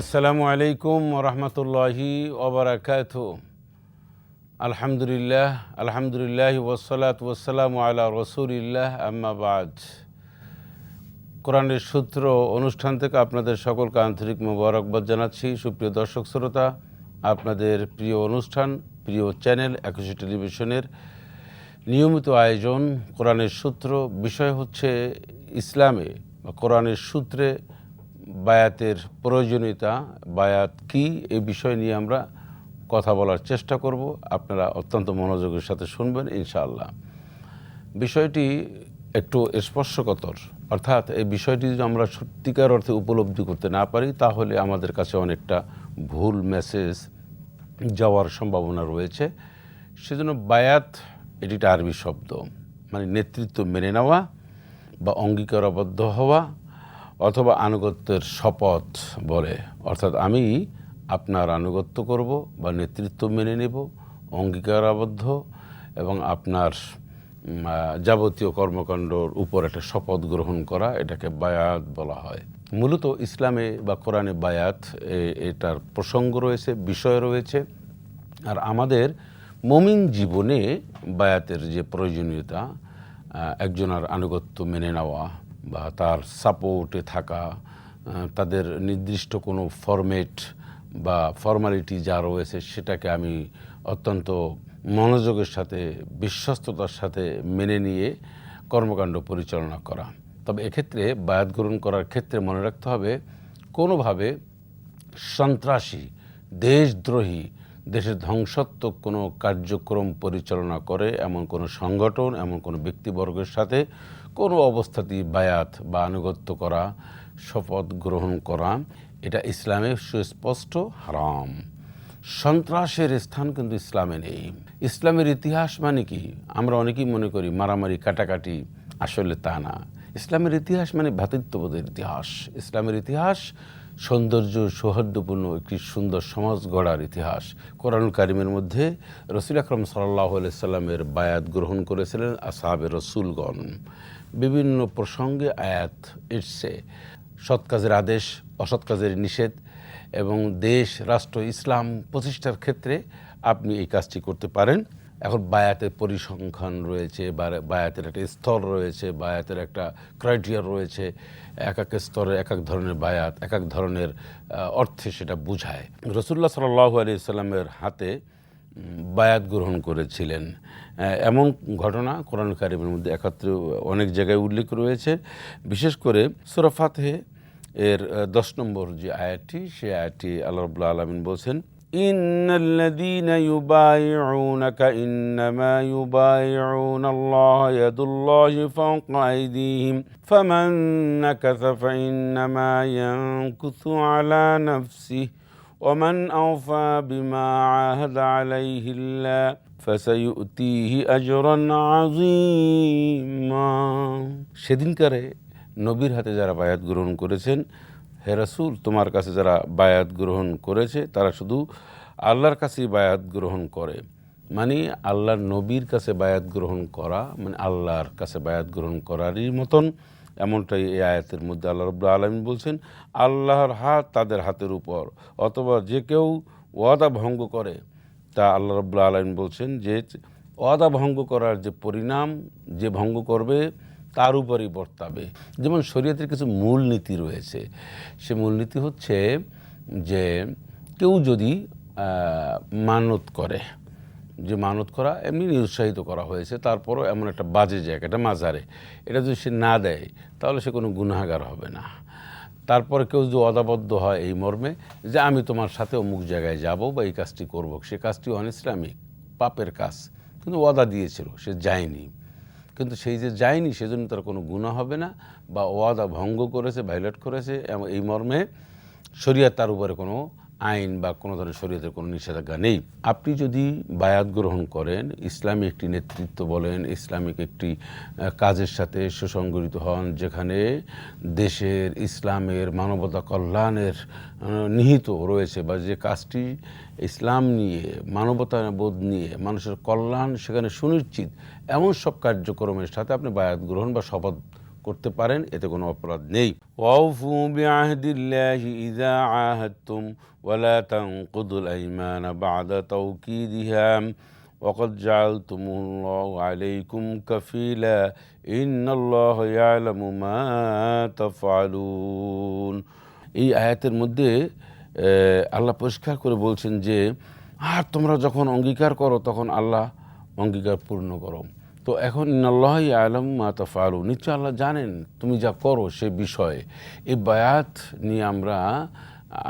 আসসালামু আলাইকুম রহমতুল্লাহি ওবরাকাত আলহামদুলিল্লাহ আলহামদুলিল্লাহ ওসলাত ওসালাম আলা রসুলিল্লাহ আম্মাবাদ কোরআনের সূত্র অনুষ্ঠান থেকে আপনাদের সকলকে আন্তরিক মোবারকবাদ জানাচ্ছি। সুপ্রিয় দর্শক, শ্রোতা, আপনাদের প্রিয় অনুষ্ঠান, প্রিয় চ্যানেল একুশে টেলিভিশনের নিয়মিত আয়োজন কোরআনের সূত্র। বিষয় হচ্ছে ইসলামে বা কোরআনের সূত্রে বায়াতের প্রয়োজনীয়তা, বায়াত কি, এই বিষয় নিয়ে আমরা কথা বলার চেষ্টা করব। আপনারা অত্যন্ত মনোযোগের সাথে শুনবেন, ইনশাআল্লাহ। বিষয়টি একটু স্পর্শকতর। অর্থাৎ এই বিষয়টি যদি আমরা সত্যিকার অর্থে উপলব্ধি করতে না পারি, তাহলে আমাদের কাছে অনেকটা ভুল মেসেজ যাওয়ার সম্ভাবনা রয়েছে। সেজন্য বায়াত, এটি একটা আরবি শব্দ। মানে নেতৃত্ব মেনে নেওয়া বা অঙ্গীকারাবদ্ধ হওয়া অথবা আনুগত্যের শপথ বলে। অর্থাৎ আমি আপনার আনুগত্য করব বা নেতৃত্ব মেনে নেব, অঙ্গীকারাবদ্ধ এবং আপনার যাবতীয় কর্মকাণ্ডর উপর একটা শপথ গ্রহণ করা, এটাকে বায়াত বলা হয়। মূলত ইসলামে বা কোরআনে বায়াত এটার প্রসঙ্গ রয়েছে, বিষয় রয়েছে। আর আমাদের মমিন জীবনে বায়াতের যে প্রয়োজনীয়তা একজনের আনুগত্য মেনে নেওয়া বা তার সাপোর্টে থাকা তাদের নির্দিষ্ট কোনো ফরম্যাট বা ফর্মালিটি যা রয়েছে সেটাকে আমি অত্যন্ত মনোযোগের সাথে, বিশ্বস্ততার সাথে মেনে নিয়ে কর্মকাণ্ড পরিচালনা করা। তবে এক্ষেত্রে বায়াত গ্রহণ করার ক্ষেত্রে মনে রাখতে হবে, কোনোভাবে সন্ত্রাসী, দেশদ্রোহী, দেশের ধ্বংসাত্মক কোনো কার্যক্রম পরিচালনা করে এমন কোনো সংগঠন, এমন কোনো ব্যক্তিবর্গের সাথে কোনো অবস্থাতেই বায়াত বা আনুগত্য করা, শপথ গ্রহণ করা, এটা ইসলামে সুস্পষ্ট হারাম। সন্ত্রাসের স্থান কিন্তু ইসলামে নেই। ইসলামের ইতিহাস মানে কি? আমরা অনেকেই মনে করি মারামারি, কাটাকাটি, আসলে তা না। ইসলামের ইতিহাস মানে ভ্রাতৃত্ববোধের ইতিহাস। ইসলামের ইতিহাস সৌন্দর্য সৌহার্দ্যপূর্ণ একটি সুন্দর সমাজ গড়ার ইতিহাস। কোরআনুল কারিমের মধ্যে রসুল আকরম সাল্লাহ সাল্লামের বায়াত গ্রহণ করেছিলেন আসাবে রসুলগণ। বিভিন্ন প্রসঙ্গে আয়াত এসছে। সৎ কাজের আদেশ, অসৎ কাজের নিষেধ এবং দেশ, রাষ্ট্র, ইসলাম প্রতিষ্ঠার ক্ষেত্রে আপনি এই কাজটি করতে পারেন। এখন বায়াতের পরিসংখ্যান রয়েছে বায়াতের একটা স্তর রয়েছে, বায়াতের একটা ক্রাইটেরিয়া রয়েছে। এক এক স্তরে এক এক ধরনের বায়াত, এক এক ধরনের অর্থে সেটা বুঝায়। রসুল্লাহ সাল্লাহ আলি সাল্লামের হাতে বায়াত গ্রহণ করেছিলেন আহ, এমন ঘটনা কোরআন কারিমের মধ্যে একাত্র অনেক জায়গায় উল্লেখ রয়েছে বিশেষ করে সুরফাতে এর আহ, দশ নম্বর যে আয়াতটি সেই আয়াতটি আল্লাহ রবুল্লা আলমিন বলছেন إن الذين يبايعونك إنما يبايعون الله يد الله فوق أيديهم فمن نكث فإنما ينكث على نفسه ومن أوفى بما عاهد عليه الله فسيؤتيه أجرا عظيما সেদিনকারে নবীর হাতে যারা বায়াত গ্রহণ করেছেন হে রাসূল তোমার কাছে যারা বায়াত গ্রহণ করেছে তারা শুধু আল্লাহর কাছেই বায়াত গ্রহণ করে মানে আল্লাহর নবীর কাছে বায়াত গ্রহণ করা মানে আল্লাহর কাছে বায়াত গ্রহণ করারই মতন এমনটাই এই আয়াতের মধ্যে আল্লাহ রব্লা আলমিন বলছেন, আল্লাহর হাত তাদের হাতের উপর, অথবা যে কেউ ওয়াদা ভঙ্গ করে, তা আল্লাহ রব্লা আলমিন বলছেন যে ওয়াদা ভঙ্গ করার যে পরিণাম যে ভঙ্গ করবে, তার উপরই বর্তাবে। যেমন শরীয়তের কিছু মূলনীতি রয়েছে, সে মূলনীতি হচ্ছে যে কেউ যদি মানত করে যে মানত করা, এমনি নিরুৎসাহিত করা হয়েছে। তারপরও এমন একটা বাজে জায়গা এটা মাজারে। এটা যদি সে না দেয়, তাহলে সে কোনো গুনাহাগার হবে না। তারপরে কেউ যদি অদাবদ্ধ হয় এই মর্মে, যে আমি তোমার সাথে অমুক জায়গায় যাব বা এই কাজটি করব, সে কাজটি অনিসলামিক পাপের কাজ। কিন্তু ওয়াদা দিয়েছিল, সে যায়নি। কিন্তু সেই যে যায়নি, সেজন্য তার কোনো গুণা হবে না বা ওয়াদা ভঙ্গ করেছে ভাইলেট করেছে এই মর্মে শরীয়ত তার উপরে কোনো আইন বা কোনো ধরনের শরীয়তের কোনো নিষেধাজ্ঞা নেই। আপনি যদি বায়াত গ্রহণ করেন, ইসলামী একটি নেতৃত্ব বলেন, ইসলামিক একটি কাজের সাথে সুসংগঠিত হন, যেখানে দেশের ইসলামের মানবতা কল্যাণের নিহিত রয়েছে বা যে কাজটি ইসলাম নিয়ে মানবতা বোধ নিয়ে, মানুষের কল্যাণ সেখানে সুনিশ্চিত, এমন সব কার্যক্রমের সাথে আপনি বায়াত গ্রহণ বা শপথ করতে পারেন এতে কোনো অপরাধ নেই ওয়াউফু বিআহদিল্লাহি ইযা আহাদতুম ওয়ালা তানকুদুল আইমানা বাদা তাওকিদিহা وقد جعلتم الله عليكم كفيلا إن الله يعلم ما تفعلون এই আয়াতের মধ্যে আহ, আল্লাহ পরিষ্কার করে বলছেন যে আর তোমরা যখন অঙ্গীকার করো তখন আল্লাহ অঙ্গীকার পূর্ণ করো তো এখন আল্লাহ আলম মাতা ফারু নিশ্চয় আল্লাহ জানেন তুমি যা করো সে বিষয়ে। এই বায়াত নিয়ে আমরা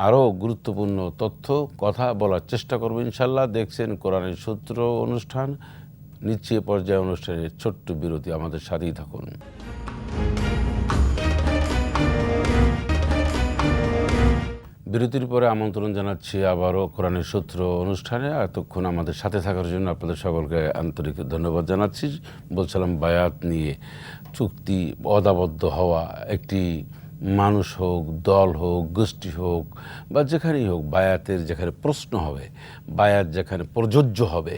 আরও গুরুত্বপূর্ণ তথ্য, কথা বলার চেষ্টা করব ইনশাল্লাহ দেখছেন কোরআনের সূত্র অনুষ্ঠান, নিচ্ছে পর্যায়ে অনুষ্ঠানের ছোট্ট বিরতি, আমাদের সাথেই থাকুন। বিরতির পরে আমন্ত্রণ জানাচ্ছি আবারও কোরআনের সূত্র অনুষ্ঠানে। এতক্ষণ আমাদের সাথে থাকার জন্য আপনাদের সকলকে আন্তরিক ধন্যবাদ জানাচ্ছি। বলছিলাম, বায়াত নিয়ে চুক্তি অদাবদ্ধ হওয়া, একটি মানুষ হোক, দল হোক, গোষ্ঠী হোক, বা যেখানেই হোক, বায়াতের যেখানে প্রশ্ন হবে, বায়াত যেখানে প্রযোজ্য হবে,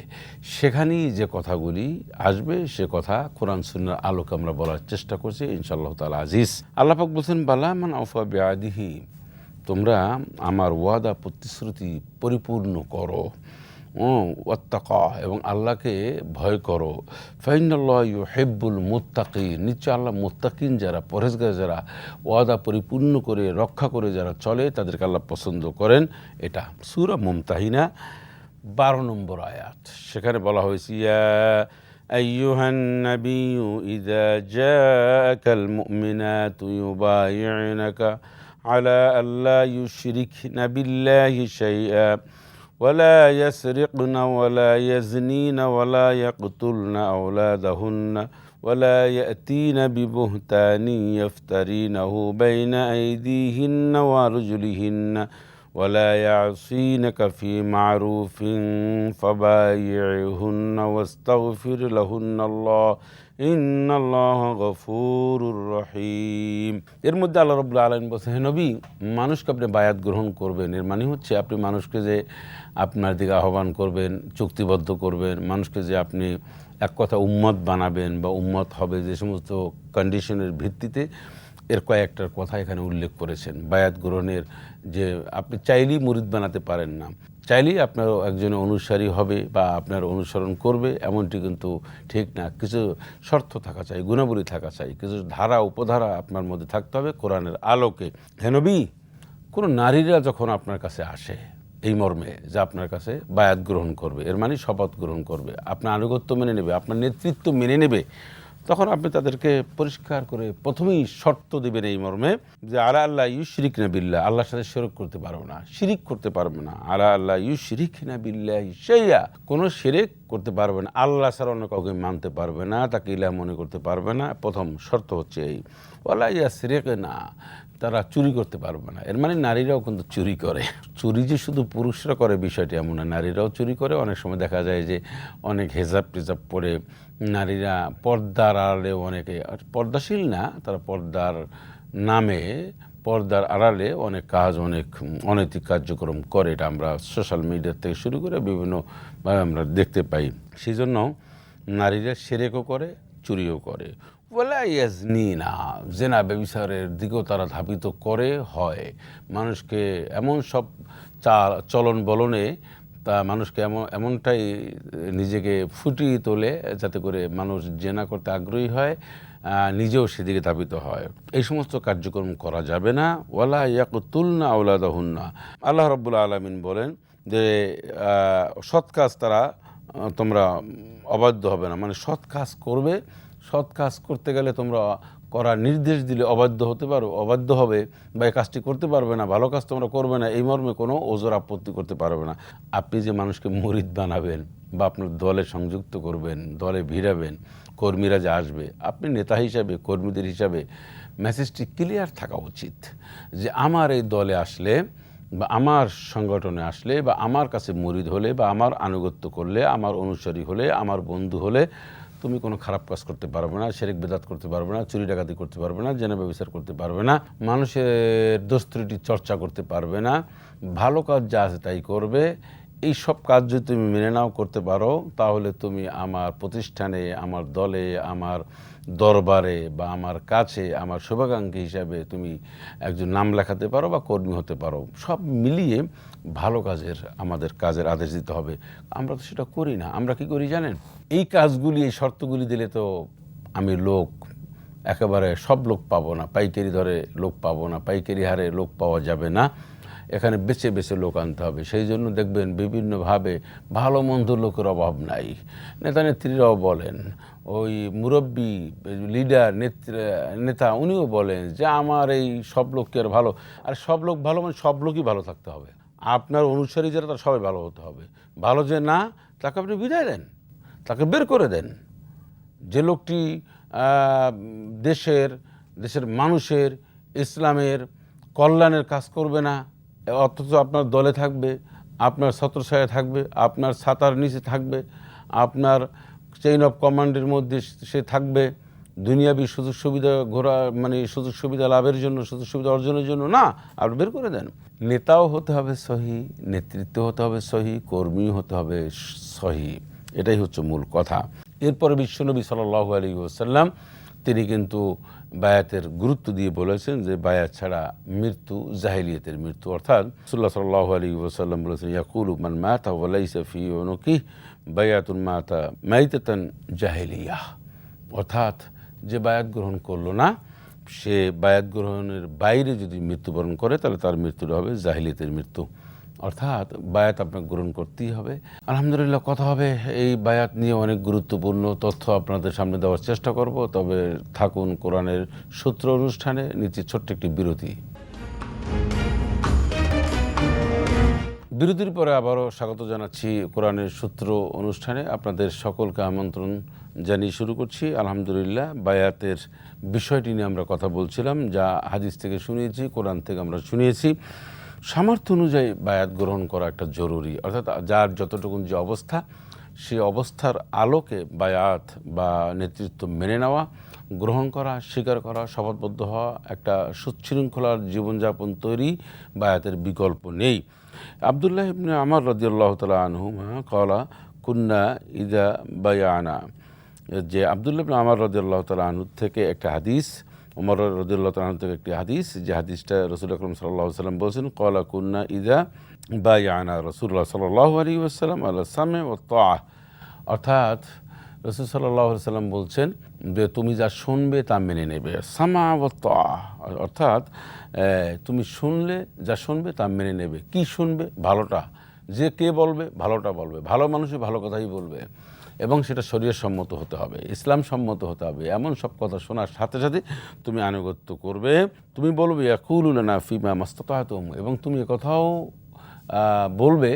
সেখানেই যে কথাগুলি আসবে, সে কথা কোরআন সুন্নার আলোকে আমরা বলার চেষ্টা করছি। ইনশাআল্লাহ তালা আজিজ। আল্লাপাক বলছেন বালামান আউফা বেআদিহি। তোমরা আমার ওয়াদা প্রতিশ্রুতি পরিপূর্ণ করো ওয়াত্তাকা এবং আল্লাহকে ভয় করো ফাইনাল্লাহ ইউ হেব্বুল মুত্তাকি নিশ্চয় আল্লাহ মুত্তাকিন যারা পরেজগার যারা ওয়াদা পরিপূর্ণ করে রক্ষা করে যারা চলে তাদেরকে আল্লাহ পছন্দ করেন এটা সুরা মুমতাহিনা বারো নম্বর আয়াত সেখানে বলা হয়েছে ইয়া أيها النبي إذا جاءك المؤمنات يبايعنك على ألا يشركن بالله شيئا ولا يسرقن ولا يزنين ولا يقتلن أولادهن ولا يأتين ببهتان يفترينه بين أيديهن وأرجلهن ولا يعصينك في معروف فبايعهن واستغفر لهن الله রহিম। এর মধ্যে আল্লাহ রবুল্লা আলম বলছে হে নবী, মানুষকে আপনি বায়াত গ্রহণ করবেন। এর মানে হচ্ছে আপনি মানুষকে যে আপনার দিকে আহ্বান করবেন, চুক্তিবদ্ধ করবেন, মানুষকে যে আপনি এক কথা উম্মত বানাবেন বা উম্মত হবে যে সমস্ত কন্ডিশনের ভিত্তিতে এর কয়েকটার কথা এখানে উল্লেখ করেছেন। বায়াত গ্রহণের যে আপনি চাইলেই মুরিদ বানাতে পারেন না। চাইলেই আপনার একজন অনুসারী হবে বা আপনার অনুসরণ করবে, এমনটি কিন্তু ঠিক না। কিছু শর্ত থাকা চাই, গুণাবলী থাকা চাই, কিছু ধারা, উপধারা আপনার মধ্যে থাকতে হবে কোরআনের আলোকে। হেনবি কোনো নারীরা যখন আপনার কাছে আসে এই মর্মে যে আপনার কাছে বায়াত গ্রহণ করবে, এর মানে শপথ গ্রহণ করবে, আপনার আনুগত্য মেনে নেবে, আপনার নেতৃত্ব মেনে নেবে তখন আপনি তাদেরকে পরিষ্কার করে প্রথমেই শর্ত দেবেন এই মর্মে যে, আলা আল্লাহ ইউ শিরিক না বিল্লা আল্লাহর সাথে শিরক করতে পারব না, শিরিক করতে পারবে না। আলা আল্লাহ ইউ শিরিক না বিল্লা সেইয়া কোনো শিরিক করতে পারবে না, আল্লাহ ছাড়া অন্য কাউকে মানতে পারবে না, তাকে ইলা মনে করতে পারবে না। প্রথম শর্ত হচ্ছে এই। ওলা ইয়া শিরিক না তারা চুরি করতে পারবে না। এর মানে নারীরাও কিন্তু চুরি করে। চুরি যে শুধু পুরুষরা করে বিষয়টি এমন না, নারীরাও চুরি করে। অনেক সময় দেখা যায় যে অনেক হেজাব টেজাব পরে নারীরা পর্দার আড়ালে অনেকে পর্দাশীল না, তারা পর্দার নামে, পর্দার আড়ালে অনেক কাজ, অনেক অনৈতিক কার্যক্রম করে। এটা আমরা সোশ্যাল মিডিয়া থেকে শুরু করে বিভিন্নভাবে আমরা দেখতে পাই। সেই জন্য নারীরা সেরেকও করে, চুরিও করে। বলে ইয়াজনি না। জেনা ব্যবিচারের দিকেও তারা ধাবিত করে, হয়। মানুষকে এমন সব চলন বলনে তা মানুষকে এমন, এমনটাই নিজেকে ফুটিয়ে তোলে, যাতে করে মানুষ জেনা করতে আগ্রহী হয় নিজেও সেদিকে ধাবিত হয়। এই সমস্ত কার্যক্রম করা যাবে না। ওয়ালা ইয়াকুতুল না আল্লাহ রব্বুল্লা আলমিন বলেন যে সৎ কাজ তারা, তোমরা অবাধ্য হবে না। মানে সৎ কাজ করবে সৎ কাজ করতে গেলে তোমরা করার নির্দেশ দিলে অবাধ্য হতে পারো, অবাধ্য হবে বা এই কাজটি করতে পারবে না, ভালো কাজ তোমরা করবে না, এই মর্মে কোনো ওজোর আপত্তি করতে পারবে না। আপনি যে মানুষকে মরিদ বানাবেন বা আপনার দলে সংযুক্ত করবেন, দলে ভিড়াবেন, কর্মীরা যে আসবে, আপনি নেতা হিসাবে, কর্মীদের হিসাবে মেসেজটি ক্লিয়ার থাকা উচিত যে আমার এই দলে আসলে বা আমার সংগঠনে আসলে বা আমার কাছে মরিদ হলে বা আমার আনুগত্য করলে, আমার অনুসারী হলে, আমার বন্ধু হলে তুমি কোনো খারাপ কাজ করতে পারবে না, শেরেক বেদাত করতে পারবে না, চুরি ডাকাতি করতে পারবে না, জেনে ব্যবচার করতে পারবে না, মানুষের দোস্ত্রুটি চর্চা করতে পারবে না, ভালো কাজ যা আছে তাই করবে এই সব কাজ যদি তুমি মেনে নাও, করতে পারো, তাহলে তুমি আমার প্রতিষ্ঠানে, আমার দলে, আমার দরবারে বা আমার কাছে, আমার শুভাকাঙ্ক্ষী হিসাবে তুমি একজন নাম লেখাতে পারো বা কর্মী হতে পারো। সব মিলিয়ে ভালো কাজের, আমাদের কাজের আদেশ দিতে হবে। আমরা তো সেটা করি না। আমরা কি করি জানেন? এই কাজগুলি, এই শর্তগুলি দিলে তো আমি লোক একেবারে সব লোক পাবো না। পাইকারি ধরে লোক পাবো না। পাইকারি হারে লোক পাওয়া যাবে না। এখানে বেছে বেছে লোক আনতে হবে। সেই জন্য দেখবেন বিভিন্নভাবে ভালো মন্দ লোকের অভাব নাই। নেতা নেত্রীরাও বলেন, ওই মুরব্বী লিডার, নেত্রী, নেতা উনিও বলেন যে, আমার এই সব লোককে আর ভালো আর সব লোক ভালো মানে সব লোকই ভালো থাকতে হবে। আপনার অনুসারী যারা, তারা সবাই ভালো হতে হবে। ভালো যে না, তাকে আপনি বিদায় দেন, তাকে বের করে দেন। যে লোকটি দেশের দেশের মানুষের, ইসলামের কল্যাণের কাজ করবে না অথচ আপনার দলে থাকবে, আপনার ছত্রছায়া থাকবে, আপনার ছাতার নিচে থাকবে, আপনার চেইন অফ কমান্ডের মধ্যে সে থাকবে। দুনিয়াবি সুযোগ সুবিধা ঘোরা মানে সুযোগ সুবিধা লাভের জন্য, সুযোগ সুবিধা অর্জনের জন্য না, আপনি বের করে দেন। নেতাও হতে হবে সহি, নেতৃত্ব হতে হবে সহি, কর্মী হতে হবে সহি। এটাই হচ্ছে মূল কথা। এরপরে বিশ্বনবী সাল্লাহ আলী ওসাল্লাম তিনি কিন্তু বায়াতের গুরুত্ব দিয়ে বলেছেন যে বায়াত ছাড়া মৃত্যু জাহিলিয়তের মৃত্যু। অর্থাৎ সুল্লাহ সাল্লাহ আলী ওসাল্লাম বলেছেন, ইয়াকুল মান মাতা ওয়ালাইসা ফি অনুকি বায়াতুন মাতা মাইতান জাহিলিয়া। অর্থাৎ যে বায়াত গ্রহণ করল না, সে বায়াত গ্রহণের বাইরে যদি মৃত্যুবরণ করে, তাহলে তার মৃত্যুটা হবে জাহিলিয়তের মৃত্যু। অর্থাৎ বায়াত আপনাকে গ্রহণ করতেই হবে। আলহামদুলিল্লাহ, কথা হবে, এই বায়াত নিয়ে অনেক গুরুত্বপূর্ণ তথ্য আপনাদের সামনে দেওয়ার চেষ্টা করব। তবে থাকুন কোরআনের সূত্র অনুষ্ঠানে, নিচে ছোট্ট একটি বিরতি। বিরতির পরে আবারও স্বাগত জানাচ্ছি কোরআনের সূত্র অনুষ্ঠানে। আপনাদের সকলকে আমন্ত্রণ জানিয়ে শুরু করছি। আলহামদুলিল্লাহ, বায়াতের বিষয়টি নিয়ে আমরা কথা বলছিলাম, যা হাদিস থেকে শুনিয়েছি কোরআন থেকে আমরা শুনিয়েছি সামর্থ্য অনুযায়ী বায়াত গ্রহণ করা একটা জরুরি। অর্থাৎ যার যতটুকুন যে অবস্থা সেই অবস্থার আলোকে বায়াত বা নেতৃত্ব মেনে নেওয়া, গ্রহণ করা, স্বীকার করা, শপথবদ্ধ হওয়া একটা সুশৃঙ্খলার জীবনযাপন তৈরি বায়াতের বিকল্প নেই। আবদুল্লাহ ইবনে আমার রদিয়াল্লাহ তালা আনহুমা কলা কুন্না ইদা বায়ানা। যে আবদুল্লাহ ইবনে আমার রদিয়াল্লাহ তালা আনহু থেকে একটা হাদিস ওমর রদুল্লাহ তালাহ থেকে একটি হাদিস, যে হাদিসটা রসুল আকরম সাল্লাহ সাল্লাম বলছেন, কলা কুন্না ইদা বায়ানা রসুল্লাহ সাল্লাহ আলী আসসালাম আল্লাহ সামে ও তাহ অর্থাৎ রসুল সাল্লাহ সাল্লাম বলছেন যে, তুমি যা শুনবে তা মেনে নেবে। সামা ও অর্থাৎ তুমি শুনলে যা শুনবে তা মেনে নেবে। কি শুনবে? ভালোটা। যে কে বলবে? ভালোটা বলবে। ভালো মানুষই ভালো কথাই বলবে। এবং সেটা শরীর সম্মত হতে হবে ইসলাম সম্মত হতে হবে। এমন সব কথা শোনার সাথে সাথে তুমি আনুগত্য করবে। তুমি বলবে ইয়াকুলুনা ফিমা মাস্তাতাতুম। এবং তুমি কথাও বলবে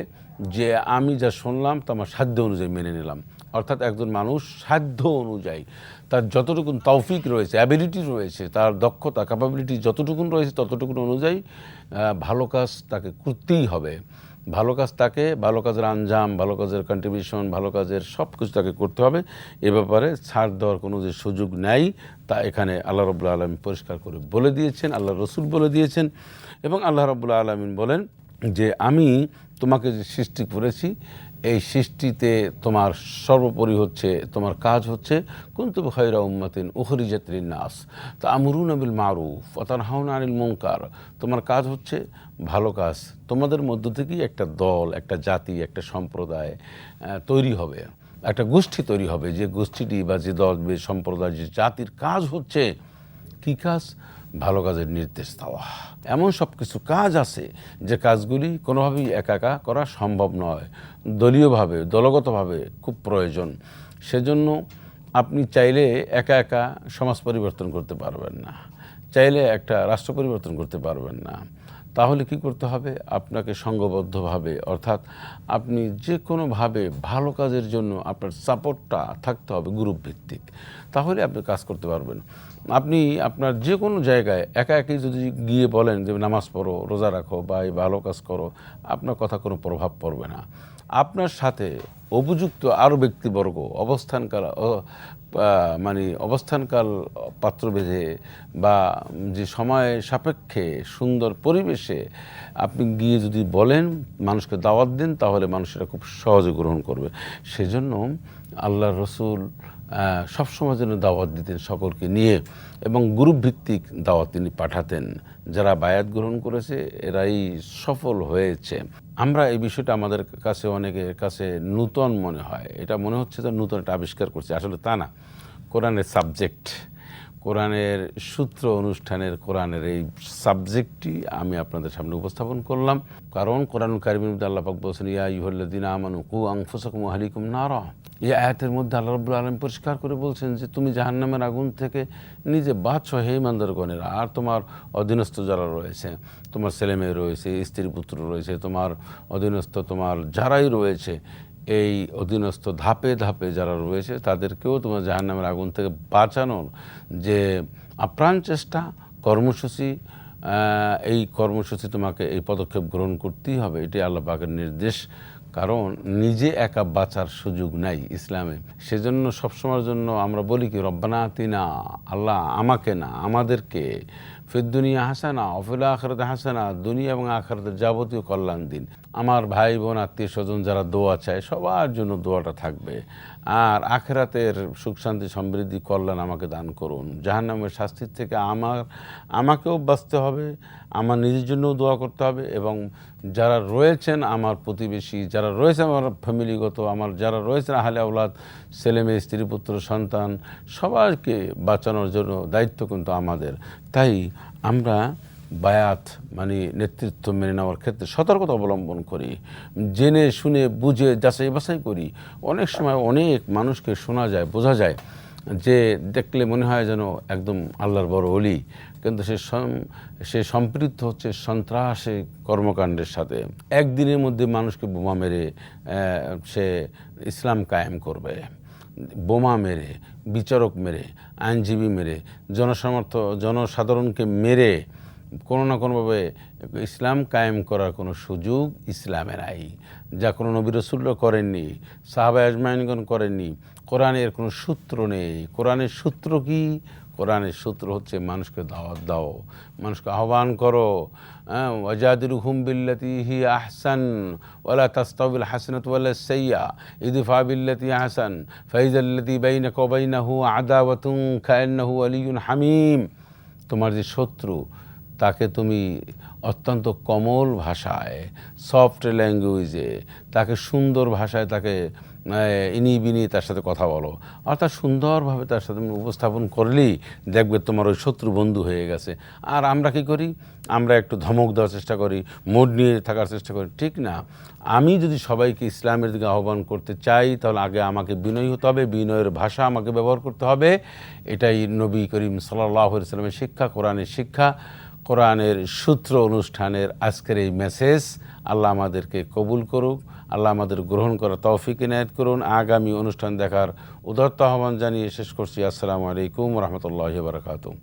যে আমি যা শুনলাম তা আমার সাধ্য অনুযায়ী মেনে নিলাম। অর্থাৎ একজন মানুষ সাধ্য অনুযায়ী তার যতটুকুন তৌফিক রয়েছে অ্যাবিলিটি রয়েছে, তার দক্ষতা ক্যাপাবিলিটি যতটুকুন রয়েছে ততটুকুন অনুযায়ী ভালো কাজ তাকে করতেই হবে। ভালো কাজ তাকে, ভালো কাজের আঞ্জাম, ভালো কাজের কন্ট্রিবিউশন ভালো কাজের সব কিছু তাকে করতে হবে। এ ব্যাপারে ছাড় দেওয়ার কোনো যে সুযোগ নেই, তা এখানে আল্লাহ রবুল্লা আলমিন পরিষ্কার করে বলে দিয়েছেন আল্লাহ রসুল বলে দিয়েছেন এবং আল্লাহ রবুল্লা আলমিন বলেন যে, আমি তোমাকে যে সৃষ্টি করেছি এই সৃষ্টিতে তোমার সর্বোপরি হচ্ছে, তোমার কাজ হচ্ছে, কুন্তু খৈরা উম্মাতিন উখরিজাতিন নাস তা আমরুন আবিল মারুফ অতান হাউন আনিল মুনকার। তোমার কাজ হচ্ছে ভালো কাজ। তোমাদের মধ্য থেকেই একটা দল, একটা জাতি, একটা সম্প্রদায় তৈরি হবে। একটা গোষ্ঠী তৈরি হবে। যে গোষ্ঠীটি বা যে দল সম্প্রদায়, যে জাতির কাজ হচ্ছে কি কাজ? ভালো কাজের নির্দেশ দেওয়া। এমন সব কিছু কাজ আছে যে কাজগুলি কোনোভাবেই একা একা করা সম্ভব নয়। দলীয়ভাবে, দলগতভাবে খুব প্রয়োজন। সেজন্য আপনি চাইলে একা একা সমাজ পরিবর্তন করতে পারবেন না। চাইলে একটা রাষ্ট্র পরিবর্তন করতে পারবেন না। তাহলে কি করতে হবে? আপনাকে সঙ্গবদ্ধভাবে, অর্থাৎ আপনি যে কোনোভাবে ভালো কাজের জন্য আপনার সাপোর্টটা থাকতে হবে গ্রুপ ভিত্তিক। তাহলে আপনি কাজ করতে পারবেন। আপনি আপনার যে কোনো জায়গায় একা একই যদি গিয়ে বলেন যে, নামাজ পড়ো, রোজা রাখো বা এই ভালো কাজ করো, আপনার কথা কোনো প্রভাব পড়বে না। আপনার সাথে উপযুক্ত আরও ব্যক্তিবর্গ, অবস্থানকার মানে অবস্থানকাল পাত্র বেঁধে বা যে সময় সাপেক্ষে সুন্দর পরিবেশে আপনি গিয়ে যদি বলেন, মানুষকে দাওয়াত দেন, তাহলে মানুষেরা খুব সহজে গ্রহণ করবে। সেজন্য আল্লাহ রসুল সবসময় যেন দাওয়াত দিতেন সকলকে নিয়ে এবং গ্রুপ ভিত্তিক দাওয়াত তিনি পাঠাতেন। যারা বায়াত গ্রহণ করেছে, এরাই সফল হয়েছে। আমরা এই বিষয়টা আমাদের কাছে অনেকের কাছে নূতন মনে হয়। এটা মনে হচ্ছে যে নূতন একটা আবিষ্কার করছে। আসলে তা না। কোরআনের সাবজেক্ট কোরআনের সূত্র অনুষ্ঠানের কোরআনের এই সাবজেক্টটি আমি আপনাদের সামনে উপস্থাপন করলাম। কারণ কোরআন কারিমের মধ্যে আল্লাহ পাক বলছেন, ইয়া ইহল্লাদিন আমানু কু আংফুসাকুম আহলিকুম নারা। এই আয়াতের মধ্যে আল্লাহ রব্বুল আলম পরিষ্কার করে বলছেন যে, তুমি জাহান্নামের আগুন থেকে নিজে বাঁচো হে ইমানদারগণেরা। আর তোমার অধীনস্থ যারা রয়েছে, তোমার ছেলেমেয়ে রয়েছে, স্ত্রী পুত্র রয়েছে, তোমার অধীনস্থ, তোমার যারাই রয়েছে এই অধীনস্থ ধাপে ধাপে যারা রয়েছে, তাদেরকেও তোমার জাহান্নামের আগুন থেকে বাঁচানোর যে আপ্রাণ চেষ্টা, কর্মসূচি এই কর্মসূচি তোমাকে এই পদক্ষেপ গ্রহণ করতেই হবে এটি আল্লাহ পাকের নির্দেশ। কারণ নিজে একা বাঁচার সুযোগ নাই ইসলামে। সেজন্য সবসময়ের জন্য আমরা বলি কি, রব্বানা তিনা আল্লাহ আমাকে না, আমাদেরকে ফির দুনিয়া হাসানা অফিল আখরাতে হাসানা, দুনিয়া এবং আখরাতে যাবতীয় কল্যাণ দিন। আমার ভাই বোন, আত্মীয় স্বজন যারা দোয়া চায়, সবার জন্য দোয়াটা থাকবে। আর আখরাতের সুখ, শান্তি, সমৃদ্ধি, কল্যাণ আমাকে দান করুন। জাহান্নামের শাস্তির থেকে আমার, আমাকেও বাঁচতে হবে, আমার নিজের জন্যও দোয়া করতে হবে এবং যারা রয়েছেন আমার প্রতিবেশী, যারা রয়েছে আমার ফ্যামিলিগত, আমার যারা রয়েছেন আহলে আওলাদ ছেলে মেয়ে স্ত্রী, পুত্র, সন্তান, সবাইকে বাঁচানোর জন্য দায়িত্ব কিন্তু আমাদের। তাই আমরা বায়াত মানে নেতৃত্ব মেনে নেওয়ার ক্ষেত্রে সতর্কতা অবলম্বন করি। জেনে, শুনে, বুঝে যাচাই বাছাই করি। অনেক সময় অনেক মানুষকে শোনা যায়, বোঝা যায় যে দেখলে মনে হয় যেন একদম আল্লাহর বড় অলি কিন্তু সে সে সম্পৃক্ত হচ্ছে সন্ত্রাসী কর্মকাণ্ডের সাথে। একদিনের মধ্যে মানুষকে বোমা মেরে সে ইসলাম কায়েম করবে। বোমা মেরে, বিচারক মেরে, আইনজীবী মেরে, জনসমর্থ, জনসাধারণকে মেরে কোনো না কোনোভাবে ইসলাম কায়েম করার কোনো সুযোগ ইসলামের নাই। যা কোনো নবী রসুল্লাহ করেননি সাহাবা আজমাইনগণ করেননি কোরআনের কোনো সূত্র নেই। কোরআনের সূত্র কি? কোরআনের সূত্র হচ্ছে মানুষকে দাওয়াত দাও, মানুষকে আহ্বান করো হ্যাঁ ওয়াজাদির হুম বিল্লাতি হি আহসান, ওয়ালা তাস্তাবিল হাসনাত ওয়ালা সাইয়া, ইদফা বিল্লাতি আহসান ফাইজাল্লাতি বাইনাকা ওয়া বাইনাহু আদাওয়াতুন কান্নাহু আলিয়ুন হামিম। তোমার যে শত্রু, তাকে তুমি অত্যন্ত কোমল ভাষায়, সফট ল্যাঙ্গুয়েজে, তাকে সুন্দর ভাষায় তাকে ইনি বিনি তার সাথে কথা বলো। অর্থাৎ সুন্দরভাবে তার সাথে উপস্থাপন করলেই দেখবে তোমার ওই শত্রু বন্ধু হয়ে গেছে। আর আমরা কি করি? আমরা একটু ধমক দেওয়ার চেষ্টা করি, মুড নিয়ে থাকার চেষ্টা করি, ঠিক না? আমি যদি সবাইকে ইসলামের দিকে আহ্বান করতে চাই, তাহলে আগে আমাকে বিনয়ী হতে হবে, বিনয়ের ভাষা আমাকে ব্যবহার করতে হবে। এটাই নবী করিম সাল্লাহ সাল্লামের শিক্ষা, কোরআনের শিক্ষা। কোরআনের সূত্র অনুষ্ঠানের আজকের এই মেসেজ আল্লাহ আমাদেরকে কবুল করুক। আল্লাহ আমাদের গ্রহণ করা তৌফিক ইনায়ত করুন। আগামী অনুষ্ঠান দেখার উদারত আহ্বান জানিয়ে শেষ করছি। আসসালামু আলাইকুম রহমতুল্লাহ বারকাতুহ।